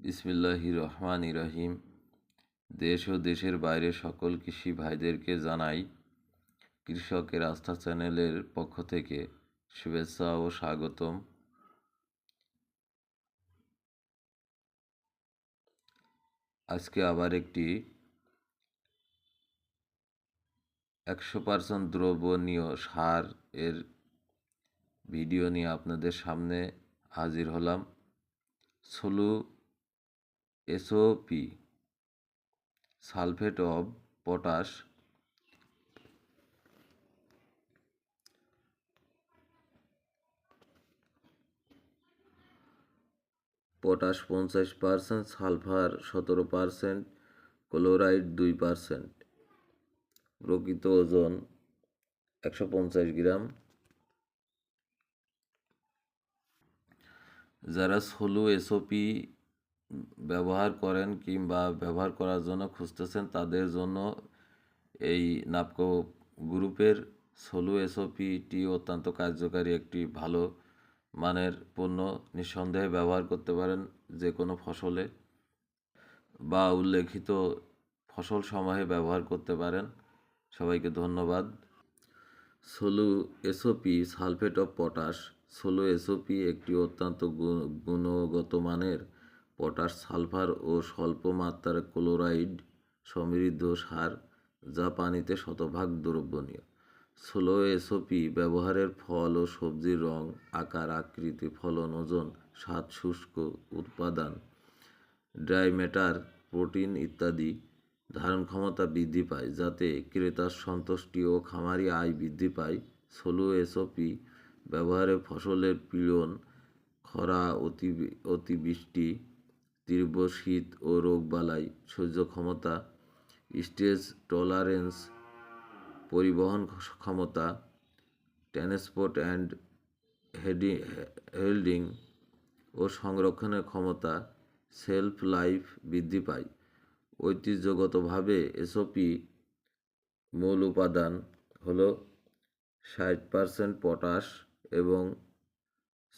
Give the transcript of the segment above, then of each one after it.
বিসমিল্লাহ রহমান রহিম। দেশ ও দেশের বাইরে সকল কৃষি ভাইদেরকে জানাই, কৃষকের আস্থা চ্যানেলের পক্ষ থেকে শুভেচ্ছা ও স্বাগতম। আজকে আবার একটি একশো পার্সেন্ট দ্রবণীয় সার এর ভিডিও নিয়ে আপনাদের সামনে হাজির হলাম। সোলু SOP sulphate of potash potash পঞ্চাশ পার্সেন্ট সালফার সতেরো পার্সেন্ট ক্লোরাইড দুই পার্সেন্ট প্রকৃত ওজন একশো পঞ্চাশ গ্রাম। যারা সোলো এসওপি ব্যবহার করেন কিংবা ব্যবহার করার জন্য খুঁজতেছেন, তাদের জন্য এই নাপকো গ্রুপের সোলো এসওপিটি অত্যন্ত কার্যকারী একটি ভালো মানের পণ্য। নিঃসন্দেহে ব্যবহার করতে পারেন যে কোনো ফসলে বা উল্লেখিত ফসল সময়ে ব্যবহার করতে পারেন। সবাইকে ধন্যবাদ। Solo SOP, sulphate of potash, Solo SOP একটি অত্যন্ত গুণগত মানের পটাশ, সালফার ও স্বল্প মাত্রার ক্লোরাইড সমৃদ্ধ সার, যা পানিতে শতভাগ দ্রবণীয়। সোলো এসওপি ব্যবহারের ফল ও সবজির রং, আকার, আকৃতি, ফলন, ওজন, স্বাদ, শুষ্ক উৎপাদন ড্রাই ম্যাটার প্রোটিন ইত্যাদি ধারণ ক্ষমতা বৃদ্ধি পায়, যাতে ক্রেতার সন্তুষ্টি ও খামারি আয় বৃদ্ধি পায়। সোলো এসওপি ব্যবহারে ফসলের পীড়ন, খরা, অতি অতিবৃষ্টি তীব্র শীত ও রোগবালাই সহ্য ক্ষমতা, স্টেজ টলারেন্স, পরিবহন ক্ষমতা ট্রান্সপোর্ট অ্যান্ড হেডি, হেল্ডিং ও সংরক্ষণের ক্ষমতা, সেলফ লাইফ বৃদ্ধি পায়। ঐতিহ্যগতভাবে এসওপি মূল উপাদান হলো ষাট পার্সেন্ট পটাশ এবং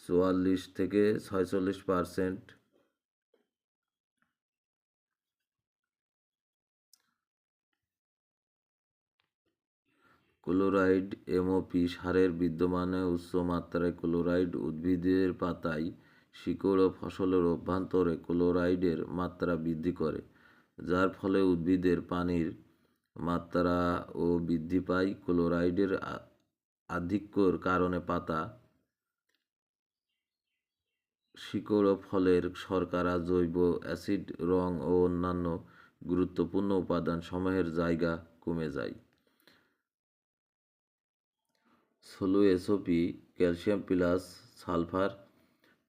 চুয়াল্লিশ থেকে ছয়চল্লিশ পার্সেন্ট ক্লোরাইড এমওপি সারের বিদ্যমানে উচ্চ মাত্রায় ক্লোরাইড উদ্ভিদের পাতায় শিকড় ও ফসলের অভ্যন্তরে ক্লোরাইডের মাত্রা বৃদ্ধি করে, যার ফলে উদ্ভিদের পানির মাত্রা ও বৃদ্ধি পায়। ক্লোরাইডের আধিক্যর কারণে পাতা শিকড় ফলের শর্করা, জৈব অ্যাসিড, রং ও অন্যান্য গুরুত্বপূর্ণ উপাদান সমূহের জায়গা কমে যায়। ষোলো SOP calcium plus sulphur,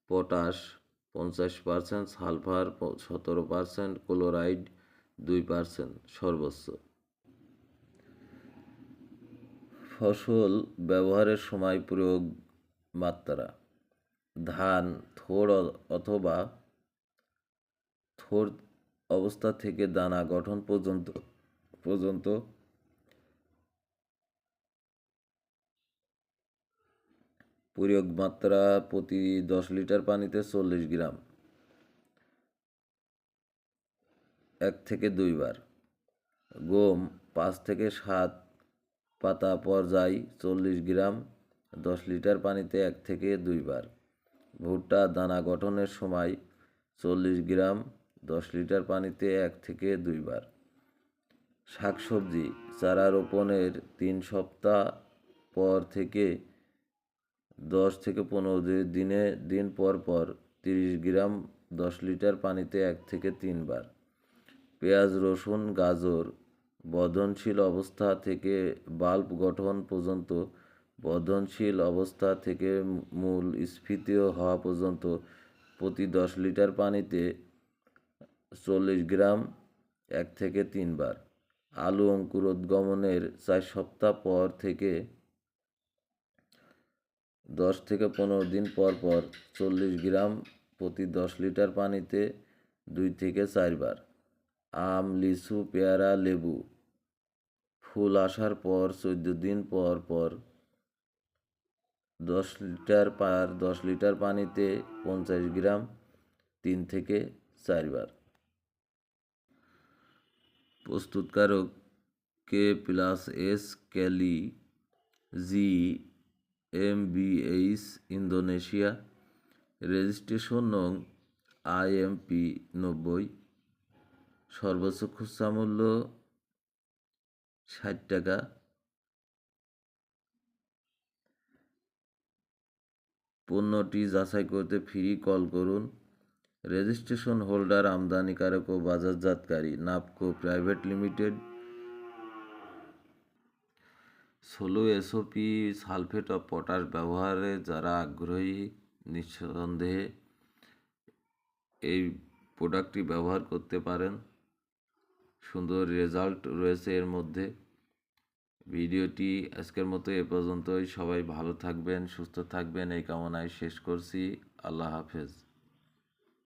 potash পঞ্চাশ পার্সেন্ট, সালফার সতেরো পার্সেন্ট, ক্লোরাইড দুই পার্সেন্ট, সর্বোচ্চ। ফসল ব্যবহারের সময় প্রয়োগ মাত্রা। ধান অ- অথবা থোড় অবস্থা থেকে দানা গঠন পর্যন্ত পর্যন্ত প্রয়োগ মাত্রা প্রতি দশ লিটার পানিতে চল্লিশ গ্রাম। এক থেকে দুইবার গম পাঁচ থেকে সাত পাতা পর্যায় চল্লিশ গ্রাম, দশ লিটার পানিতে এক থেকে দুইবার ভুট্টা দানা গঠনের সময় চল্লিশ গ্রাম, দশ লিটার পানিতে এক থেকে দুইবার শাকসবজি চারা রোপণের তিন সপ্তাহ পর থেকে দশ থেকে পনেরো দিনে, দিন পর পর তিরিশ গ্রাম দশ লিটার পানিতে এক থেকে তিনবার পেঁয়াজ, রসুন, গাজর বর্ধনশীল অবস্থা থেকে বাল্ব গঠন পর্যন্ত বর্ধনশীল অবস্থা থেকে মূল স্ফীতি হওয়া পর্যন্ত প্রতি দশ লিটার পানিতে চল্লিশ গ্রাম এক থেকে তিনবার আলু অঙ্কুরোদ্গমনের চার সপ্তাহ পর থেকে দশ থেকে পনেরো দিন পর পর চল্লিশ গ্রাম প্রতি দশ লিটার পানিতে দুই থেকে চারবার। আম, লিচু, পেয়ারা, লেবু। ফুল আসার পর, চোদ্দ দিন পর পর দশ লিটার পার দশ লিটার পানিতে পঞ্চাশ গ্রাম তিন থেকে চারবার। প্রস্তুতকারক K plus S Kali G M B H Indonesia, registration নং আই এম পি নব্বই, সর্বোচ্চ খুচরা মূল্য ষাট টাকা। পণ্যটি যাচাই করতে ফ্রি কল করুন। রেজিস্ট্রেশন হোল্ডার আমদানিকারক ও বাজারজাতকারী নাপকো প্রাইভেট লিমিটেড ষোলো এসওপি সালফেট অফ পটাশ ব্যবহারে যারা আগ্রহী, নিঃসন্দেহে এই প্রোডাক্টটি ব্যবহার করতে পারেন। সুন্দর রেজাল্ট রয়েছে এর মধ্যে। ভিডিওটি আজকের মতো এ পর্যন্তই। সবাই ভালো থাকবেন, সুস্থ থাকবেন। এই কামনায় শেষ করছি। আল্লাহ হাফেজ।